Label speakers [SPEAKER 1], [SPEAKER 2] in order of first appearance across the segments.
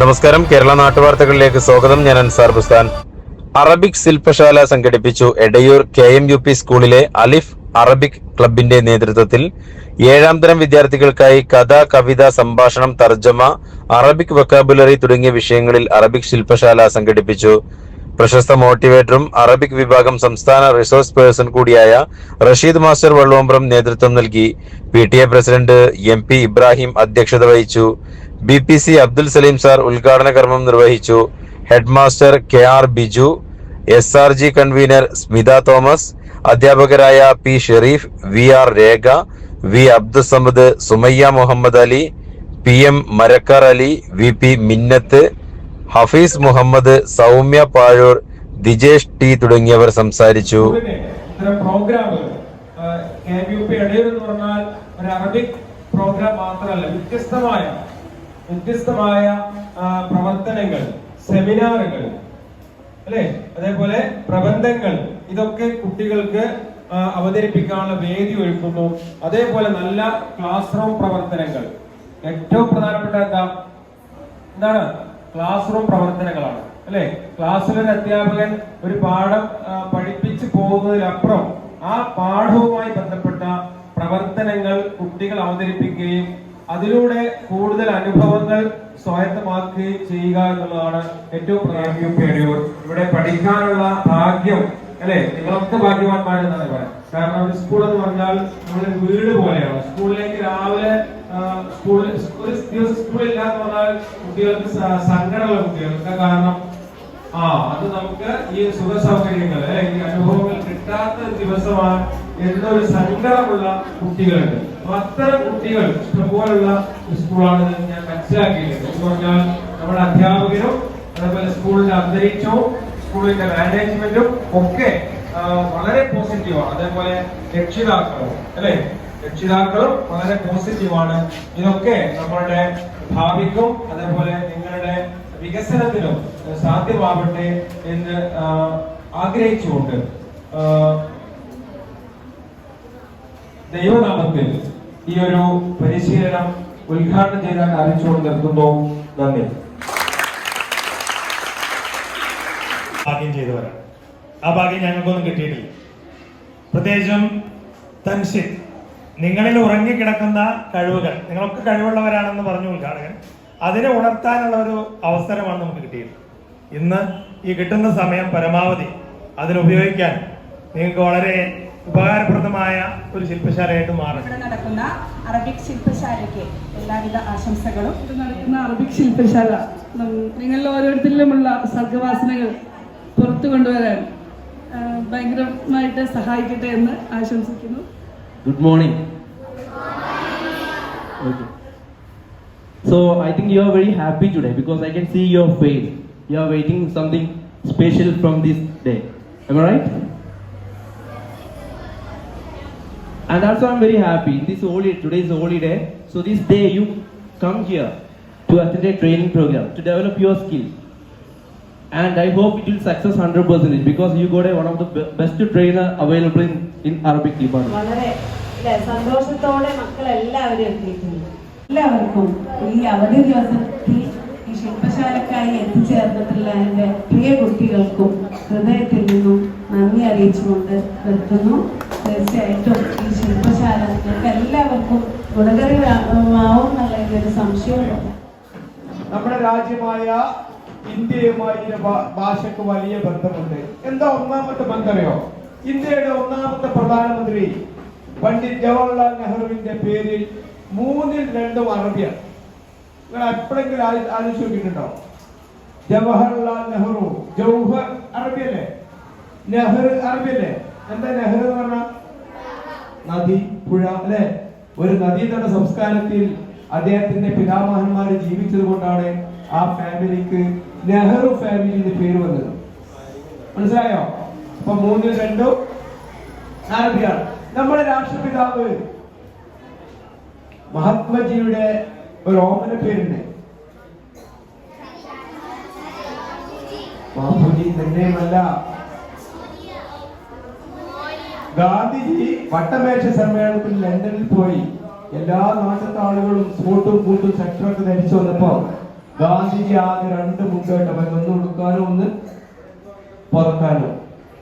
[SPEAKER 1] നമസ്കാരം. കേരള നാട്ടുവാർത്തകളിലേക്ക് സ്വാഗതം. ഞാൻ അൻസാർ ബുസ്താൻ. അറബിക് ശില്പശാല സംഘടിപ്പിച്ചു Edayur K M U P സ്കൂളിലെ അലിഫ് അറബിക് ക്ലബിന്റെ നേതൃത്വത്തിൽ. ഏഴാം തരം വിദ്യാർത്ഥികൾക്കായി കഥ കവിത സംഭാഷണം തർജമ അറബിക് വൊക്കാബുലറി തുടങ്ങിയ വിഷയങ്ങളിൽ അറബിക് ശില്പശാല സംഘടിപ്പിച്ചു. പ്രശസ്ത മോട്ടിവേറ്ററും അറബിക് വിഭാഗം സംസ്ഥാന റിസോഴ്സ് പേഴ്സൺ കൂടിയായ റഷീദ് മാസ്റ്റർ വള്ളുവമ്പ്രം നേതൃത്വം നൽകി. P T A president M P Ibrahim അധ്യക്ഷത വഹിച്ചു. B P C Abdul Saleem sir ഉദ്ഘാടന കർമ്മം നിർവഹിച്ചു. Head master K R Biju S R G convener Smitha Thomas അധ്യാപകരായ P Sharif V R Rekha V Abdussamad Sumayya Muhammad Ali P M Marakkar Ali V P Minnath Hafees Muhammad Soumya Pazhoor Dijesh T തുടങ്ങിയവർ സംസാരിച്ചു.
[SPEAKER 2] പിന്നെ ഇത്തരം പ്രോഗ്രാമുകൾ K U P Edayur എന്ന് പറഞ്ഞാൽ ഒരു Arabic programme മാത്രമല്ല വ്യത്യസ്തമായ വ്യത്യസ്തമായ പ്രവർത്തനങ്ങൾ സെമിനാറുകൾ അല്ലെ? അതേപോലെ പ്രബന്ധങ്ങൾ ഇതൊക്കെ കുട്ടികൾക്ക് അവതരിപ്പിക്കാനുള്ള വേദി ഒരുക്കുന്നു. അതേപോലെ നല്ല ക്ലാസ് റൂം പ്രവർത്തനങ്ങൾ. ഏറ്റവും പ്രധാനപ്പെട്ട എന്താ? എന്താണ്? ക്ലാസ് റൂം പ്രവർത്തനങ്ങളാണ് അല്ലെ? ക്ലാസ്സിൽ ഒരു അധ്യാപകൻ ഒരു പാഠം പഠിപ്പിച്ചു പോകുന്നതിലപ്പുറം ആ പാഠവുമായി ബന്ധപ്പെട്ട പ്രവർത്തനങ്ങൾ കുട്ടികൾ അവതരിപ്പിക്കുകയും അതിലൂടെ കൂടുതൽ സ്വായത്തമാക്കുകയും ചെയ്യുക എന്നുള്ളതാണ് ഏറ്റവും പ്രധാനം ഇവിടെ പഠിക്കാനുള്ള ഭാഗ്യം അല്ലെ? നിങ്ങളൊക്കെ ഭാഗ്യവാന്മാരെന്നാണ് പറയാം കാരണം ഒരു സ്കൂൾ എന്ന് പറഞ്ഞാൽ നമ്മുടെ വീട് പോലെയാണ്. സ്കൂളിലേക്ക് രാവിലെ സ്കൂളിൽ ഒരു സ്കൂളില്ല എന്ന് പറഞ്ഞാൽ കുട്ടികൾക്ക് സങ്കടമുള്ള കുട്ടികൾക്ക്. കാരണം? ആ അത് നമുക്ക് ഈ സുഖ സൗകര്യങ്ങൾ ഈ അനുഭവങ്ങൾ കിട്ടാത്ത ദിവസമാണ് എന്നൊരു സങ്കടമുള്ള കുട്ടികളുണ്ട്. അപ്പൊ അത്തരം കുട്ടികൾ ഇഷ്ടംപോലുള്ള സ്കൂളാണെന്ന് സ്കൂളാണ് ഞാൻ മനസ്സിലാക്കിയിട്ടുണ്ട്. എന്ന് പറഞ്ഞാൽ നമ്മുടെ അധ്യാപകരും അതേപോലെ സ്കൂളിന്റെ അന്തരീക്ഷവും സ്കൂളിന്റെ മാനേജ്മെന്റും ഒക്കെ വളരെ പോസിറ്റീവാണ്. അതേപോലെ രക്ഷിതാക്കളും അല്ലെ? രക്ഷിതാക്കളും വളരെ പോസിറ്റീവാണ്. ഇതൊക്കെ നമ്മളുടെ ഭാവിക്കും അതേപോലെ നിങ്ങളുടെ വികസനത്തിനും സാധ്യമാവട്ടെ എന്ന് ആഗ്രഹിച്ചുകൊണ്ട് ദൈവനാമത്തിൽ ഈ ഒരു പരിശീലനം ഉദ്ഘാടനം ചെയ്താൽ അറിയിച്ചുകൊണ്ട് നിർത്തുന്നു. നന്ദി.
[SPEAKER 3] ഭാഗ്യം ചെയ്തവരാണ് ആ ഭാഗ്യം ഞങ്ങൾക്കൊന്നും കിട്ടിയിട്ടില്ല. പ്രത്യേകിച്ചും തൻഷി നിങ്ങളിൽ ഉറങ്ങിക്കിടക്കുന്ന കഴിവുകൾ നിങ്ങളൊക്കെ കഴിവുള്ളവരാണെന്ന് പറഞ്ഞു ഉദ്ഘാടകൻ അതിനെ ഉണർത്താനുള്ള ഒരു അവസരമാണ് നമുക്ക് കിട്ടിയത്. ഇന്ന് ഈ കിട്ടുന്ന സമയം പരമാവധി അതിനുപയോഗിക്കാൻ നിങ്ങൾക്ക് വളരെ ഉപകാരപ്രദമായ ഒരു ശില്പശാലയായിട്ട് മാറും
[SPEAKER 4] ഇവിടെ നടക്കുന്ന അറബിക് ശില്പശാലയ്ക്ക് എല്ലാവിധ ആശംസകളും
[SPEAKER 5] ഇവിടെ നടക്കുന്ന അറബിക് ശില്പശാല നം- നിങ്ങളിൽ ഓരോരുത്തരിലുമുള്ള സർഗവാസനകൾ പുറത്തു കൊണ്ടുവരാൻ ആ, ഭയങ്കരമായിട്ട് സഹായിക്കട്ടെ എന്ന് ആശംസിക്കുന്നു
[SPEAKER 6] good morning Okay. So I think you are very happy today because I can see your face. You are waiting something special from this day. Am I right? And also I'm very happy. This holy today is holy day. So this day you come here to attend a training program to develop your skills. And I hope it will success 100% because you got a, one of the best trainer available in, in Arabic department.
[SPEAKER 7] സന്തോഷത്തോടെ മക്കൾ എല്ലാവരും എത്തിയിട്ടുണ്ട് എല്ലാവർക്കും ഈ അവധി ദിവസത്തിൽ ഈ ശില്പശാലക്കായി എത്തിച്ചേർന്നിട്ടുള്ള എന്റെ പ്രിയ കുട്ടികൾക്കും ഹൃദയത്തിൽ നിന്നും നന്ദി അറിയിച്ചുകൊണ്ട് നിർത്തുന്നു തീർച്ചയായിട്ടും ഈ ശില്പശാല നിങ്ങൾക്ക് എല്ലാവർക്കും ഗുണകരമാവും എന്നുള്ള ഒരു സംശയമുണ്ട്
[SPEAKER 2] നമ്മുടെ രാജ്യമായ ഇന്ത്യയുമായി ഭാഷക്ക് വലിയ ബന്ധമുണ്ട്. എന്താ ഒന്നാമത്തെ ബന്ധമയോ ഇന്ത്യയുടെ ഒന്നാമത്തെ പ്രധാനമന്ത്രി പണ്ഡിറ്റ് ജവഹർലാൽ നെഹ്റുവിന്റെ പേരിൽ മൂന്നിൽ രണ്ടും അറബിയാണ്. നിങ്ങൾ എപ്പോഴെങ്കിലും ആലോ- ആലോചിച്ച് നോക്കിയിട്ടുണ്ടോ ജവഹർലാൽ നെഹ്റു ജൗഹർ അറബിയല്ലേ? നെഹ്റു അറബിയല്ലേ? എന്താ നെഹ്റു എന്ന് പറഞ്ഞ? നദി പുഴ അല്ലെ? ഒരു നദീതട സംസ്കാരത്തിൽ അദ്ദേഹത്തിന്റെ പിതാമഹന്മാർ ജീവിച്ചത് കൊണ്ടാണ് ആ ഫാമിലിക്ക് നെഹ്റു ഫാമിലി എന്ന് പേര് വന്നത്. മനസ്സിലായോ? അപ്പൊ മൂന്നിൽ രണ്ടും അറബിയാണ്. നമ്മുടെ രാഷ്ട്രപിതാവ് മഹാത്മജിയുടെ ഒരു ഓമന പേരുണ്ട്. ബാപ്പുജി തന്നെയുമല്ല ഗാന്ധിജി വട്ടമേശ സമ്മേളനത്തിൽ ലണ്ടനിൽ പോയി എല്ലാ നാട്ടിലത്തെ ആളുകളും സ്കൂട്ടും കൂട്ടും സെക്ടറൊക്കെ ധരിച്ചു വന്നപ്പോ
[SPEAKER 8] ഗാന്ധിജി ആകെ രണ്ട് മുഖേട്ടവൻ ഒന്ന് ഉടുക്കാനും ഒന്ന് പുറക്കാനും.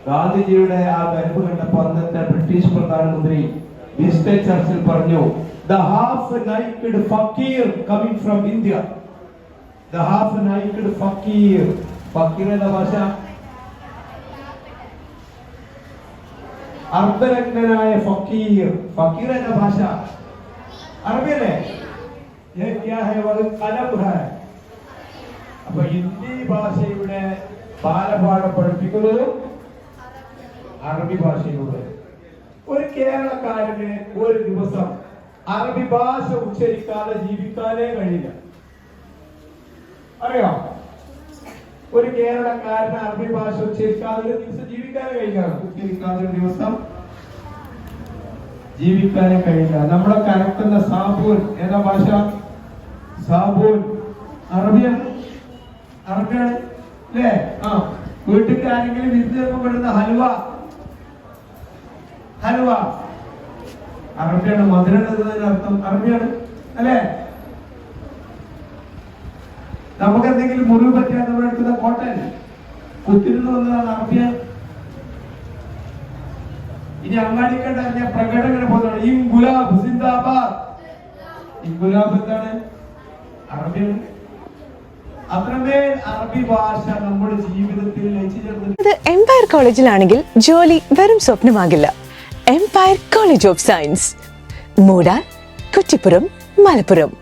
[SPEAKER 8] ഗാന്ധിജിയുടെ ആ കരുപ്പ് കണ്ടപ്പോ അന്നത്തെ ബ്രിട്ടീഷ് പ്രധാനമന്ത്രി വിൻസ്റ്റൺ ചർച്ചിൽ പറഞ്ഞു the half fakir coming from India the half fakir fakir എന്ന ഭാഷ അർദ്ധരത്നനായ ഫക്കീർ. ഫക്കീർ എന്ന ഭാഷ. അറബിയല്ലേ? അപ്പൊ ഹിന്ദി ഭാഷയുടെ ബാലപാഠം പഠിപ്പിക്കുന്നത് അറബി ഭാഷയിലൂടെ. ഒരു കേരളക്കാരന് ഒരു ദിവസം അറബി ഭാഷ ഉച്ചരിക്കാതെ ജീവിക്കാനേ കഴിയില്ല. അറിയാം? ഒരു കേരളക്കാരന് അറബി ഭാഷ ഉച്ചരിക്കാതെ ഒരു ദിവസം ജീവിക്കാനേ കഴിയില്ല ഒരു ദിവസം ജീവിക്കാനേ കഴിയില്ല നമ്മളെ കലക്കുന്ന സാബൂൻ ഏതാ ഭാഷ? സാബൂൻ. അറബിയാണ് അറബിയാണ് അല്ലേ? ആ വീട്ടിൽ ആരെങ്കിലും വിരുന്ന് ഹലുവ. ഹൽവ ഹൽവ അറബിയാണ് മധുരം അർത്ഥം അറബിയാണ് അല്ലേ? നമുക്ക് എന്തെങ്കിലും മുറിവ് പറ്റിയാൽ നമ്മൾ എടുക്കുന്ന കോട്ടൻ കുത്തിരുന്ന് വന്നതാണ് അറബ്യ ഇനി അങ്ങാടിക്കണ്ട ഞാൻ പ്രകടനം പോകുന്നതാണ് ഈ ഗുലാബ് സിന്ദാബാദ്. ഈ ഗുലാബ് എന്താണ്? അറബിയാണ്. അത്രമേൽ അറബി ഭാഷ നമ്മുടെ ജീവിതത്തിൽ
[SPEAKER 9] ഇത് എംപയർ കോളേജിലാണെങ്കിൽ ജോലി വെറും സ്വപ്നമാകില്ല. Empire College of Science Moodar Kuttippuram Malappuram.